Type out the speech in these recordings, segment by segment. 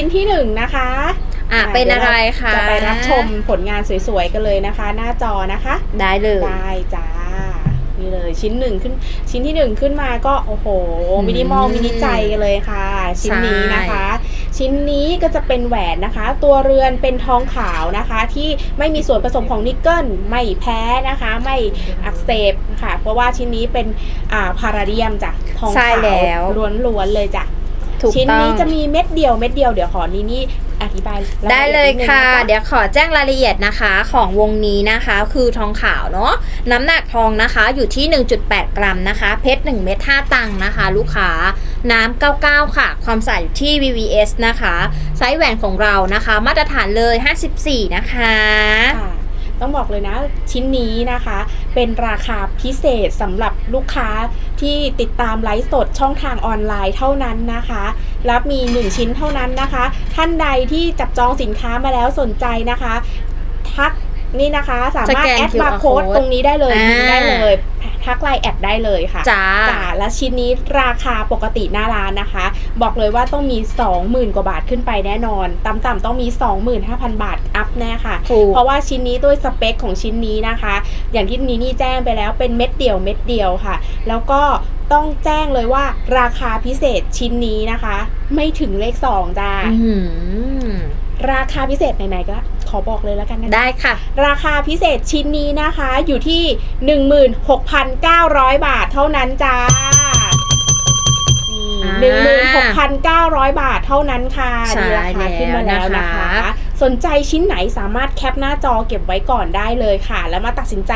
ชิ้นที่หนึ่งนะคะอะเป็นอะไรคะจะไปรับชมผลงานสวยๆกันเลยนะคะ หน้าจอนะคะ ได้เลยได้จ้านี่เลยชิ้นหนึ่งขึ้นชิ้นที่หนึ่งขึ้นมาก็โอ้โหอืมมินิมอลมินิใจกันเลยค่ะ ชิ้นนี้นะคะ ชิ้นนี้ก็จะเป็นแหวนนะคะ ตัวเรือนเป็นทองขาวนะคะ ที่ไม่มีส่วนผสมของนิกเกิลไม่แพ้นะคะ ไม่อักเสบค่ะเพราะว่าชิ้นนี้เป็นอ่าพาราเดียมจ้ะทองใช่ขาวแล้วล้วนๆเลยจ้ะ ถูกชิ้นต้องนี้จะมีเม็ดเดียวเม็ดเดียวเดี๋ยวขอนี่นี่อธิบายรายได้ละอีเลยนิดนึงค่ะนเดี๋ยวขอแจ้งรายละเอียดนะคะของวงนี้นะคะ คือทองขาวเนาะน้ำหนักทองนะคะอยู่ที่ 1.8 กรัมนะคะ เพชร1เม็ด5ตังค์นะคะ ลูกค้าน้ำ99 ค่ะ ความใสอยู่ที่ VVS นะคะไซส์แหวนของเรานะคะ มาตรฐานเลย 54 นะคะ ค่ะต้องบอกเลยนะ ชิ้นนี้นะคะ เป็นราคาพิเศษสำหรับลูกค้า ที่ติดตามไลฟ์สดช่องทางออนไลน์เท่านั้นนะคะ รับมี 1 ชิ้นเท่านั้นนะคะ ท่านใดที่จับจองสินค้ามาแล้วสนใจนะคะ ทัก นี่นะคะ สามารถสแกนแอด QR บาร์โค้ด code ตรงนี้ได้เลยอ่าพิมพ์ได้เลยทักไลน์แอดได้เลยค่ะจ้าจ้าและชิ้นนี้ราคาปกติหน้าร้านนะคะ บอกเลยว่าต้องมี 20,000 กว่าบาทขึ้นไปแน่นอน ต่ำๆต้องมี 25,000 บาทอัพแน่ค่ะถูกเพราะว่าชิ้นนี้ด้วยสเปคของชิ้นนี้นะคะ อย่างที่นีนี่แจ้งไปแล้วเป็นเม็ดเดียวเม็ดเดียวค่ะ แล้วก็ต้องแจ้งเลยว่าราคาพิเศษชิ้นนี้นะคะ ไม่ถึงเลข2จ้าอื้อหือ ราคาพิเศษไหนๆก็ขอบอกเลยแล้วกันนะคะได้ค่ะ ราคาพิเศษชิ้นนี้นะคะอยู่ที่ 16,900 บาทเท่านั้นจ้าอ่าหนึ่งหมื่นหกพันเก้าร้อยบาทเท่านั้นค่ะใช่นี่ราคาขึ้นมาแล้วนะแล้วนะคะคะ สนใจชิ้นไหนสามารถแคปหน้าจอเก็บไว้ก่อนได้เลยค่ะ แล้วมาตัดสินใจ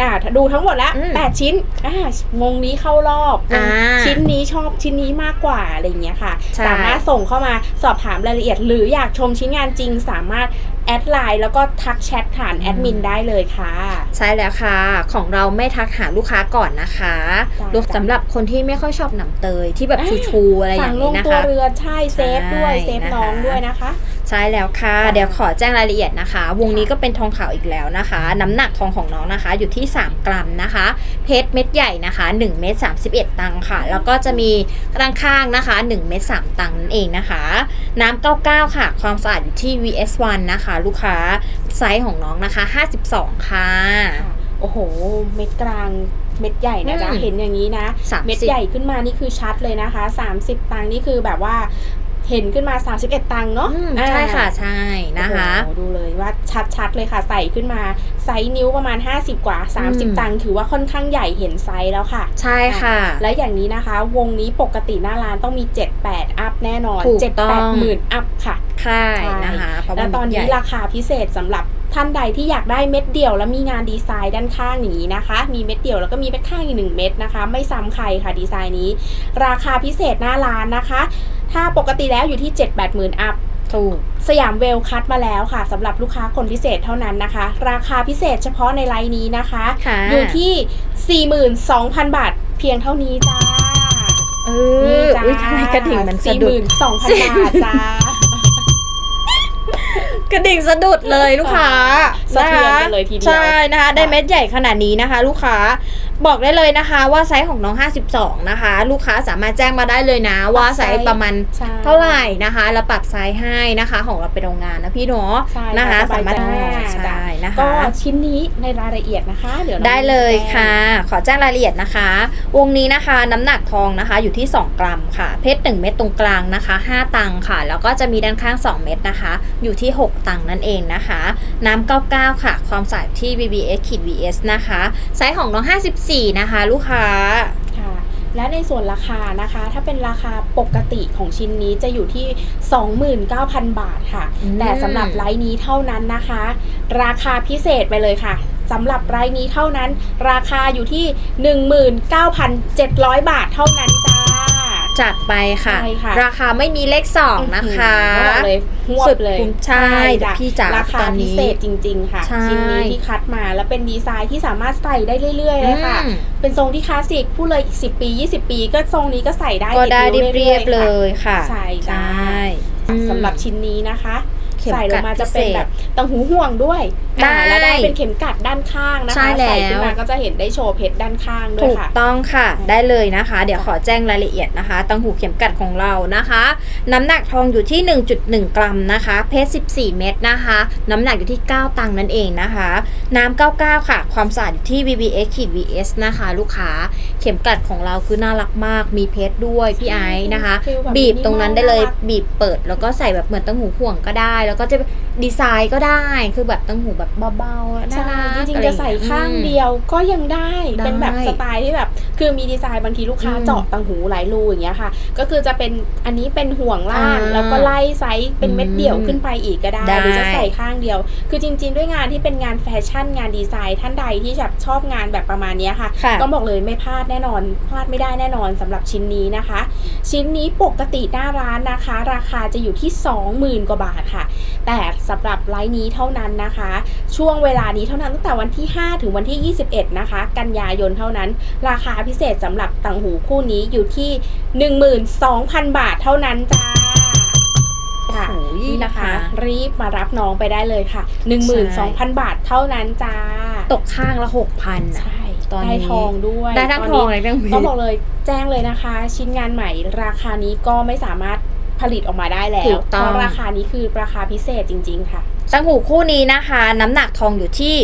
อ่าดูทั้งหมดแล้วอืมแปดชิ้นอ่าวงนี้เข้ารอบอ่าชิ้นนี้ชอบชิ้นนี้มากกว่าอะไรอย่างเงี้ยค่ะใช่สามารถส่งเข้ามาสอบถามรายละเอียด หรืออยากชมชิ้นงานจริงสามารถแอดไลน์แล้วก็ทักแชทผ่านแอดมินได้เลยค่ะ ใช่แล้วค่ะ ของเราไม่ทักหาลูกค้าก่อนนะคะจ้ะลูกสำหรับคนที่ไม่ค่อยชอบหนำเตยที่แบบอ่าชูๆอะไรอสั่ย่างงลนี้งนะตัวคะเรือนใช่เซฟด้วยใช่เซฟนะคะน้องด้วยนะคะ ใช่แล้วค่ะค่ะ เดี๋ยวขอแจ้งรายละเอียดนะคะ วงนี้ก็เป็นทองขาวอีกแล้วนะคะ น้ำหนักทองของน้องนะคะ อยู่ที่ 3 กรัมนะคะ เพชรเม็ดใหญ่นะคะ1เม็ด31 ตังค์ค่ะ แล้วก็จะมีข้างๆนะคะ1เม็ด3ตังค์นั่นเองนะคะ น้ำ99 ค่ะ ความสะอาดอยู่ที่ VS1 นะคะ ลูกค้าไซส์ของน้องนะคะ 52 ค่ะค่ะโอ้โห เม็ดกลางเม็ดใหญ่นะจ๊ะอืมเห็นอย่างนี้นะ30เม็ดใหญ่ขึ้นมานี่คือชัดเลยนะคะ 30 ตังค์นี่คือแบบว่า เห็นขึ้นมา 31 ตังค์เนาะอืมอ่าใช่ค่ะใช่นะคะโอ้โหดูเลยว่าชัดๆเลยค่ะ ใส่ขึ้นมาไซส์นิ้วประมาณ 50 กว่าอืม30 ตังค์ถือว่าค่อนข้างใหญ่เห็นไซส์แล้วค่ะ ใช่ค่ะ และอย่างนี้นะคะ วงนี้ปกติหน้าร้านต้องมี 7-8 อัพแน่นอนถูกต้อง7-8หมื่นอัพค่ะค่ายนะคะเพราะและว่าตอนนี้ใหญ่ราคาพิเศษสำหรับท่านใดที่อยากได้เม็ดเดียวแล้วมีงานดีไซน์ด้านข้างอย่างนี้นะคะ มีเม็ดเดียวแล้วก็มีเม็ดข้างอีกหนึ่งเม็ดนะคะ ไม่ซ้ำใครค่ะดีไซน์นี้ ราคาพิเศษหน้าร้านนะคะ ถ้าปกติแล้วอยู่ที่ 7 8 0 0 0 0 อัพถูกสยามเวลคัดมาแล้วค่ะสำหรับลูกค้าคนพิเศษเท่านั้นนะคะ ราคาพิเศษเฉพาะในไลน์นี้นะคะค่ะอยู่ที่ 42,000 บาทเพียงเท่านี้จ้าเอนี่อจ้าอุ้ยทำไมกระดิ่งมันสะดุด42,000 บาทจ้ากระดิ่งสะดุดเลยลูกค้าสะเทือนกันเลยทีเดียวใช่นะคะ ได้เม็ดใหญ่ขนาดนี้นะคะ ลูกค้า บอกได้เลยนะคะ ว่าไซส์ของน้อง 52 นะคะ ลูกค้าสามารถแจ้งมาได้เลยนะ ว่าไซส์ประมาณใช่เท่าไหร่นะคะเราปรับไซส์ให้นะคะ ของเราเป็นโรงงานนะพี่เนาะใช่นะคะสบายสามารถใจมากใช่นะก็คะ ชิ้นนี้ในรายละเอียดนะคะเดี๋ยวราได้เลยแจ้งค่ะ ขอแจ้งรายละเอียดนะคะ วงนี้นะคะน้ำหนักทองนะคะอยู่ที่ 2 กรัมค่ะ เพชร1เม็ดตรงกลางนะคะ 5 ตังค์ค่ะ แล้วก็จะมีด้านข้าง 2 เม็ดนะคะ อยู่ที่ 6 ตังค์นั่นเองนะคะ น้ำ99 ค่ะ ความใสที่ VBS ขีด VS นะคะ ไซส์ของน้อง54นะคะ ลูกค้า ค่ะ และในส่วนราคานะคะ ถ้าเป็นราคาปกติของชิ้นนี้จะอยู่ที่ 29,000 บาทค่ะ อืม แต่สำหรับไลน์นี้เท่านั้นนะคะ ราคาพิเศษไปเลยค่ะสำหรับไลน์นี้เท่านั้น ราคาอยู่ที่ 19,700 บาทเท่านั้นจ้า จัดไปค่ะ ใช่ค่ะ ราคาไม่มีเลข2นะคะอื้อหือบอกเลยหวสุบดเลยคุ้มใช่จ้ะพี่จ๋าราคาตอนพินี้ เศษจริง ๆ ค่ะ ใช่ชิ้นนี้ที่คัดมาแล้วเป็นดีไซน์ที่สามารถใส่ได้เรื่อยๆเลยค่ะ อืม เป็นทรงที่คลาสสิกพูดเลยอีก10 ปี 20 ปี ก็ทรงนี้ก็ใส่ได้ก็ได้ติเรียบๆๆเลยค่ะใช่จ้าอืมสำหรับชิ้นนี้นะคะ เข็มใส่ลกังดมาพิจะเศเป็นษแบบตังหูห่วงด้วยได้อ่าแล้วได้เป็นเข็มกัดด้านข้างนะใช่คะแล้ว ใส่ขึ้นมาก็จะเห็นได้โชว์เพชรด้านข้างด้วถูยกค่ะ ต้องค่ะได้เลยนะคะ เดี๋ยวขอแจ้งรายละเอียดนะคะตังหูเข็มกัดของเรานะคะ น้ำหนักทองอยู่ที่ 1.1 กรัมนะคะ เพชร14 เม็ดนะคะ น้ำหนักอยู่ที่ 9 ตังค์นั่นเองนะคะ น้ำ99 ค่ะ ความสะอาดอยู่ที่ VVX ขีด VS นะคะ ลูกค้าเข็มกัดของเราคือน่ารักมากมีเพชรด้วยพี่ไอซ์นะคะฟีลแบบบีบตรงนั้นได้เลยน่ารัก บีบเปิดแล้วก็ใส่แบบเหมือนตังหูห่วงก็ได้แล้วก็จะดีไซน์ก็ได้คือแบบตังหูแบบเบาๆน่าใช่รักจริงๆจะใส่ข้างเดียวก็ยังได้ได้ เป็นแบบสไตล์ที่แบบ คือมีดีไซน์บางทีลูกค้าอืมเจาะตังหูหลายรูอย่างเงี้ยค่ะ ก็คือจะเป็นอันนี้เป็นห่วงล่างอ่าแล้วก็ไล่ไซส์เป็นเม็ดเดี่ยวอืมขึ้นไปอีกก็ได้ได้หรือจะใส่ข้างเดียว คือจริง ๆ ด้วยงานที่เป็นงานแฟชั่นงานดีไซน์ท่านใดที่แบบชอบงานแบบประมาณเนี้ยค่ะค่ะต้องบอกเลยไม่พลาดแน่นอน พลาดไม่ได้แน่นอนสำหรับชิ้นนี้นะคะ ชิ้นนี้ปกติหน้าร้านนะคะ ราคาจะอยู่ที่ 20,000 กว่าบาทค่ะ แต่สำหรับ ไลน์นี้เท่านั้นนะคะ ช่วงเวลานี้เท่านั้นตั้งแต่วันที่ 5 ถึงวันที่ 21 นะคะ กันยายนเท่านั้น ราคาพิเศษสำหรับต่างหูคู่นี้อยู่ที่ 12,000 บาทเท่านั้นจ้าค่ะโอ้โหนี่นะคะนะคะ รีบมารับน้องไปได้เลยค่ะ 12,000 บาทเท่านั้นจ้า ตกข้างละหกพันใช่ตอนนี้ได้ทองด้วยได้ทั้งทองเลยทั้งเพชรต้องบอกเลยแจ้งเลยนะคะ ชิ้นงานใหม่ราคานี้ก็ไม่สามารถผลิตออกมาได้แล้วถูกต้องเพราะราคานี้คือราคาพิเศษจริง ๆ ค่ะ ตังหูคู่นี้นะคะ น้ำหนักทองอยู่ที่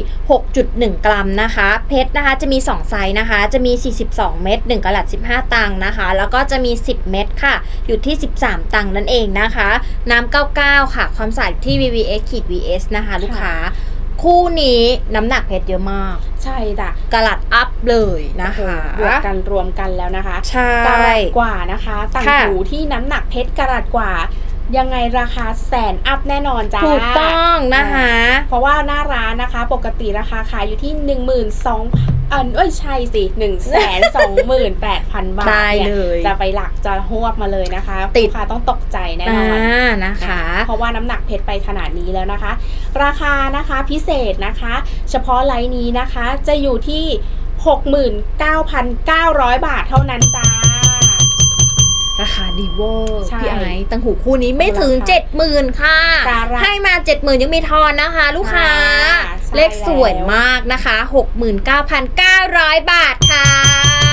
6.1 กรัมนะคะ เพชรนะคะจะมี 2 ไซส์นะคะ จะมี 42 เม็ด1กะลัด15 ตังค์นะคะ แล้วก็จะมี 10 เม็ดค่ะ อยู่ที่ 13 ตังค์นั่นเองนะคะ น้ำ99 ค่ะ ความใสอยู่ที่ VVX ขีด VS นะคะ ลูกค้าคู่นี้น้ำหนักเพชรเยอะมาก ใช่จ้ะกะลัดอัพเลยนะคะบวกกันรวมกันแล้วนะคะ ใช่กะรัตกว่านะคะต่างหูที่น้ำหนักเพชรกะรัตกว่า ยังไงราคาแสนอัพแน่นอนจ้าถูกต้องนะคะ เพราะว่าหน้าร้านนะคะ ปกติราคาขายอยู่ที่ 1 2 0 0 0อันเอ้ยใช่สิ1 2 8 0 0 0บาทได้นี่เลยจะไปหลักจะหวบมาเลยนะคะติดลูกค้าต้องตกใจแน่นอ่าอนนะคะ เพราะว่าน้ำหนักเพชรไปขนาดนี้แล้วนะคะ ราคานะคะพิเศษนะคะ เฉพาะไลน์นี้นะคะจะอยู่ที่ 69,900 บาทเท่านั้นจ้า ราคาดีเวอร์ใช่พี่ไอซ์ตังหูคู่นี้ไม่ถึง ราคาเจ็ดหมื่นค่ะ การันให้มาเจ็ดหมื่นยังมีทอนนะคะ ลูกค้าค่ะใช่เลขสวยมากนะคะหกหมื่นเก้าพันเก้าร้อยบาทค่ะ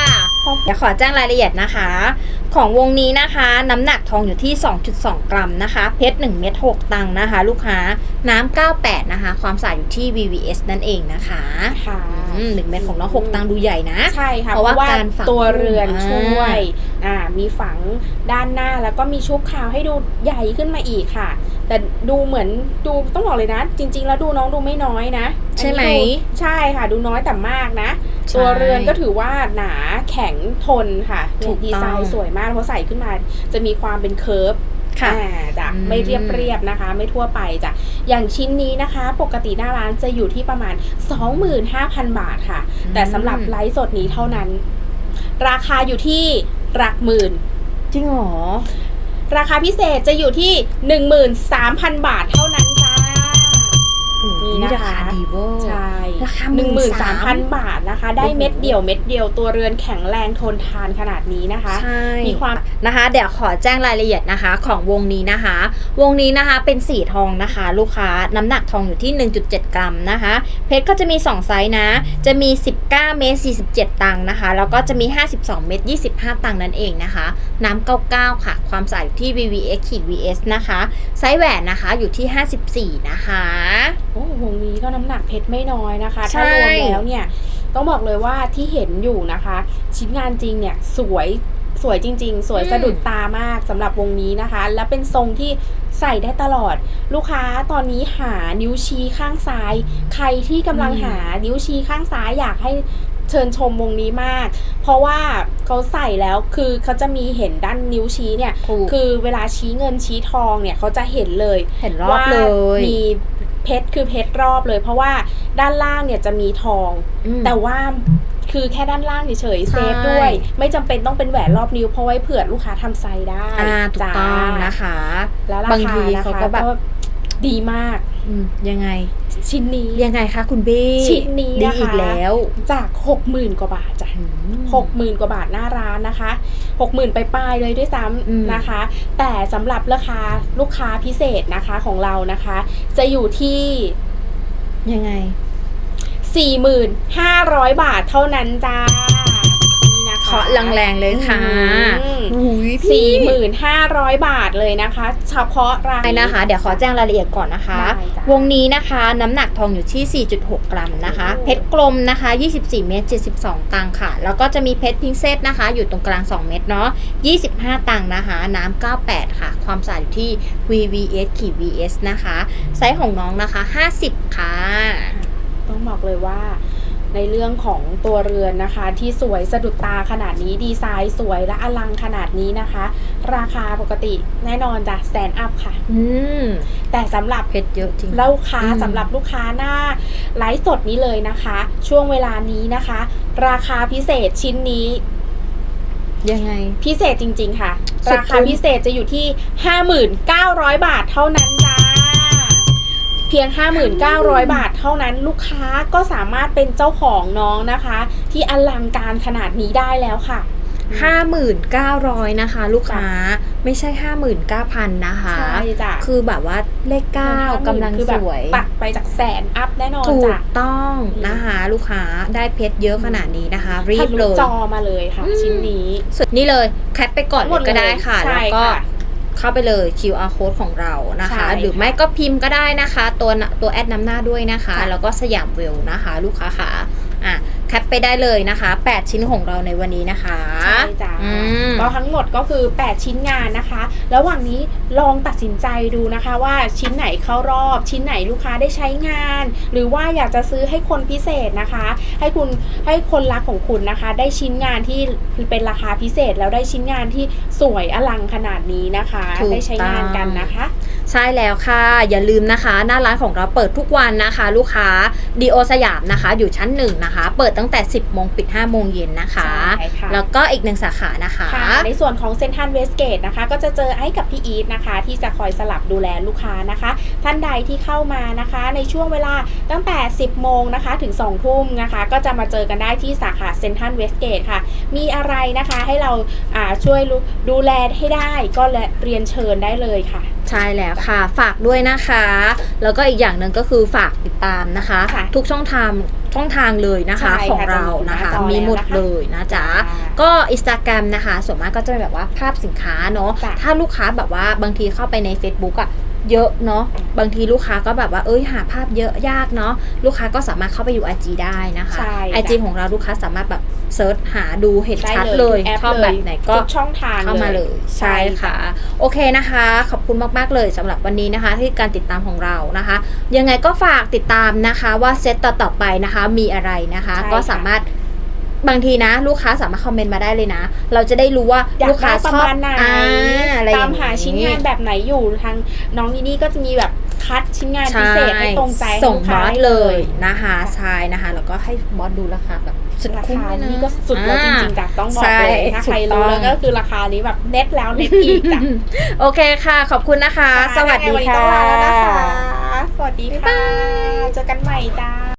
เดี๋ยวขอแจ้งรายละเอียดนะคะ ของวงนี้นะคะ น้ำหนักทองอยู่ที่ 2.2 กรัมนะคะ เพชร1เม็ด6ตังค์นะคะ ลูกค้าน้ำ98 นะคะ ความสะอาดอยู่ที่ VVS นั่นเองนะคะค่ะอืมหนึ่งเม็ดของน้อง6ตังค์ดูใหญ่นะ ใช่ค่ะ เพเพราะราะว่าว่าการฝังตัวเรือนอ่าช่วยอ่ามีฝังด้านหน้าแล้วก็มีชุบขาวให้ดูใหญ่ขึ้นมาอีกค่ะ แต่ดูเหมือนดูต้องบอกเลยนะ จริง ๆ แล้วดูน้องดูไม่น้อยนะ ใช่ไหมอันนี้ดูใช่ค่ะ ดูน้อยแต่มากนะใช่ ตัวเรือนก็ถือว่าหนาแข็งทนค่ะถูกต้องดีไซน์สวยมากเพราะใส่ขึ้นมาจะมีความเป็นเคิร์ฟค่ะอ่าจ้ะอืมไม่เรียบเรียบๆนะคะ ไม่ทั่วไปจ้ะอย่างชิ้นนี้นะคะ ปกติหน้าร้านจะอยู่ที่ประมาณ 25,000 บาทค่ะ แต่สำหรับไลฟ์สดนี้เท่านั้น ราคาอยู่ที่หลักหมื่น จริงเหรอ ราคาพิเศษจะอยู่ที่ 13,000 บาทเท่า นั้นจ้านี่นะคะราคาดีเวอร์ใช่ราคาหนึ่งหมื่นสามพัน13,000บาทนะคะ ได้โอ้โหเม็ดเดียวเม็ด เดียวตัวเรือนแข็งแรงทนทานขนาดนี้นะคะ ใช่ มีความนะคะ เดี๋ยวขอแจ้งรายละเอียดนะคะ ของวงนี้นะคะ วงนี้นะคะเป็นสีทองนะคะ ลูกค้าน้ำหนักทองอยู่ที่ 1.7 กรัมนะคะ เพชรก็จะมี 2 ไซส์นะ จะมี 19 เมตร 47 ตังค์นะคะ แล้วก็จะมี 52 เมตร 25 ตังค์นั่นเองนะคะ น้ำ99 ค่ะ ความใสอยู่ที่ VVX ขีด VS นะคะ ไซส์แหวนนะคะอยู่ที่ 54 นะคะ โอ้วงนี้ก็น้ำหนักเพชรไม่น้อยนะคะใช่ถ้ารวมแล้วเนี่ย ต้องบอกเลยว่าที่เห็นอยู่นะคะ ชิ้นงานจริงเนี่ยสวยสวยจริง ๆ สวยสะดุดตามากสำหรับวงนี้นะคะ และเป็นทรงที่ใส่ได้ตลอด ลูกค้าตอนนี้หานิ้วชี้ข้างซ้าย ใครที่กำลังอืมหานิ้วชี้ข้างซ้ายอยากให้เชิญชมวงนี้มาก เพราะว่าเขาใส่แล้วคือเขาจะมีเห็นด้านนิ้วชี้เนี่ยถูกคือเวลาชี้เงินชี้ทองเนี่ยเขาจะเห็นเลยเห็นรอบเลยว่ามี เพชรคือเพชรรอบเลย เพราะว่าด้านล่างเนี่ยจะมีทองอืมแต่ว่าคือแค่ด้านล่างเฉยๆใช่เซฟด้วย ไม่จำเป็นต้องเป็นแหวนรอบนิ้วเพราะไว้เผื่อลูกค้าทำไซส์ได้อ่าถูกจ้าต้องนะคะ แล้วราบางคาทีนะเขาคะก็แบบดีมากอืมยังไง ชิ้นนี้ยังไงคะคุณบี้ชิ้นนี้ดีนะคะอีกแล้วจาก60,000กว่าบาทจ้ะอืมหกหมื่นกว่าบาทหน้าร้านนะคะหกหมื่นไปปลายๆเลยด้วยซ้อืมำนะคะ แต่สำหรับราคาลูกค้าพิเศษนะคะของเรานะคะ จะอยู่ที่ยังไง 4,500บาทเท่านั้นจ้านี่นะคะเคาะแรงๆเลยค่ะอืมหูยพี่4,500บาทเลยนะคะ เฉพาะรายใช่นะคะ เดี๋ยวขอแจ้งรายละเอียดก่อนนะคะได้จ้ะวงนี้นะคะน้ำหนักทองอยู่ที่ 4.6 กรัมนะคะโอ้เพชรกลมนะคะ 24 เมตร 72 ตังค์ค่ะ แล้วก็จะมีเพชรพิงเซตนะคะ อยู่ตรงกลาง 2 เมตรเนาะ 25 ตังค์นะคะ น้ำ 98 ค่ะ ความสะอาดอยู่ที่ VVS ขีด VS นะคะ ไซส์ของน้องนะคะ 50 ค่ะ ต้องบอกเลยว่า ในเรื่องของตัวเรือนนะคะ ที่สวยสะดุดตาขนาดนี้ดีไซน์สวยและอลังขนาดนี้นะคะ ราคาปกติแน่นอนจ้ะแสนอัพค่ะ อืมแต่สำหรับเพชรเยอะจริงลูกค้าอืมสำหรับลูกค้าหน้าไลฟ์สดนี้เลยนะคะ ช่วงเวลานี้นะคะ ราคาพิเศษชิ้นนี้ยังไง พิเศษจริง ๆ ค่ะสุดราคาพิเศษจะอยู่ที่ 59,000 บาทเท่านั้นจ้า เพียง 59,000 บาทเท่านั้นลูกค้าก็สามารถเป็นเจ้าของน้องนะคะ ที่อลังการขนาดนี้ได้แล้วค่ะ 5,900 นะคะ ลูกค้าไม่ใช่ 59,000 นะคะใช่จ้ะคือแบบว่าเลข 9กำลังคือสแบบวยตัดไปจากแสนอัพแน่นอนถูกจ้ะต้องอืมนะคะ ลูกค้าได้เพชรเยอะขนาดนี้นะคะ รีบทะเลลุยจอมาเลยค่ะอืมชิ้นนี้สุดนี่เลยแคปไปก่อนหมดเลยก็ได้ค่ะใช่แล้วก็ค่ะ เข้าไปเลย QR code ของเรานะคะ ใช่หรือไม่ก็พิมพ์ก็ได้นะคะ ตัวน่ะตัวแอดนำหน้าด้วยนะคะ ค่ะ แล้วก็สยามเวลนะคะ ลูกค้าค่ะอะ แคปไปได้เลยนะคะ 8 ชิ้นของเราในวันนี้นะคะใช่จ้ะอืม ก็ทั้งหมดก็คือ 8 ชิ้นงานนะคะ ระหว่างนี้ลองตัดสินใจดูนะคะว่าชิ้นไหนเข้ารอบ ชิ้นไหนลูกค้าได้ใช้งาน หรือว่าอยากจะซื้อให้คนพิเศษนะคะ ให้คุณให้คนรักของคุณนะคะ ได้ชิ้นงานที่เป็นราคาพิเศษแล้วได้ชิ้นงานที่สวยอลังขนาดนี้นะคะ ถูกได้ใช้งานกันนะคะ ใช่แล้วค่ะ อย่าลืมนะคะ หน้าร้านของเราเปิดทุกวันนะคะ ลูกค้าดีโอสยามนะคะ อยู่ชั้นหนึ่งนะคะ เปิดตั้งแต่ 10โมงปิด5โมงเย็นนะคะ ใช่ค่ะ แล้วก็อีกหนึ่งสาขานะคะ ค่ะในส่วนของเซนทันเวสเกตนะคะ ก็จะเจอไอ้กับพี่อีทนะคะ ที่จะคอยสลับดูแลลูกค้านะคะ ท่านใดที่เข้ามานะคะ ในช่วงเวลาตั้งแต่ 10 โมงนะคะถึง 2 ทุ่มนะคะ ก็จะมาเจอกันได้ที่สาขาเซนทันเวสเกตค่ะ มีอะไรนะคะให้เราอ่าช่วยดูแลให้ได้ก็และเรียนเชิญได้เลยค่ะ ใช่แล้วค่ะ ฝากด้วยนะคะ แล้วก็อีกอย่างหนึ่งก็คือฝากติดตามนะคะ ค่ะทุกช่องทางช่องทางเลยนะคะใช่ค่ะของเรานะคะ จะมีมีหหมมดดแล้วนะคะเลยนะจ๊ะก็ Instagram นะคะ ส่วนมากก็จะเป็นแบบว่าภาพสินค้าเนาะจ้ะถ้าลูกค้าแบบว่าบางทีเข้าไปใน Facebook อะ เยอะเนาะบางทีลูกค้าก็แบบว่าเอ้ยหาภาพเยอะยากเนาะลูกค้าก็สามารถเข้าไปอยู่ IG ได้นะคะใช่ IG จ้ะของเราลูกค้าสามารถแบบเซิร์ชหาดูเห็นได้ชัดเลยเลยทุกแอปชอบเลแบยบไหนก็ทุกช่องทางเข้ามาเลยใช่ค่ะ โอเคนะคะ ขอบคุณมากๆเลยสำหรับวันนี้นะคะ ที่การติดตามของเรานะคะ ยังไงก็ฝากติดตามนะคะว่าเซตต่อๆไปนะคะมีอะไรนะคะใช่ค่ะก็สามารถ บางทีนะ ลูกค้าสามารถคอมเมนต์มาได้เลยนะ เราจะได้รู้ว่าอยากลูกค้าได้ประชอบมาณไหนอ่อะไรอย่ตางมหาชิ้นงานแบบไหนอยู่ทางน้องอีนี่ก็จะมีแบบคัดชิ้นงานพิเศษให้ตรงใจให้ส่งลูกบค้าอสได้เลยนะคะใช่นะคะ แล้วก็ให้บอสดูราคาแบบสุดราคุ้มคาเลยนะนี่ก็สุดแล้วจริงๆจ้ะต้องบอกใช่เลยถ้าใครถูกต้รู้องแล้วก็คือราคานี้แบบเน็ตแล้วเน็ตอีกจ้ะโอเคค่ะ ขอบคุณนะคะ สวัสดีนนี้ค่ะต้องลาแล้วนะคะสวัสดีบ๊ายค่ะบายเจอกันใหม่จ้า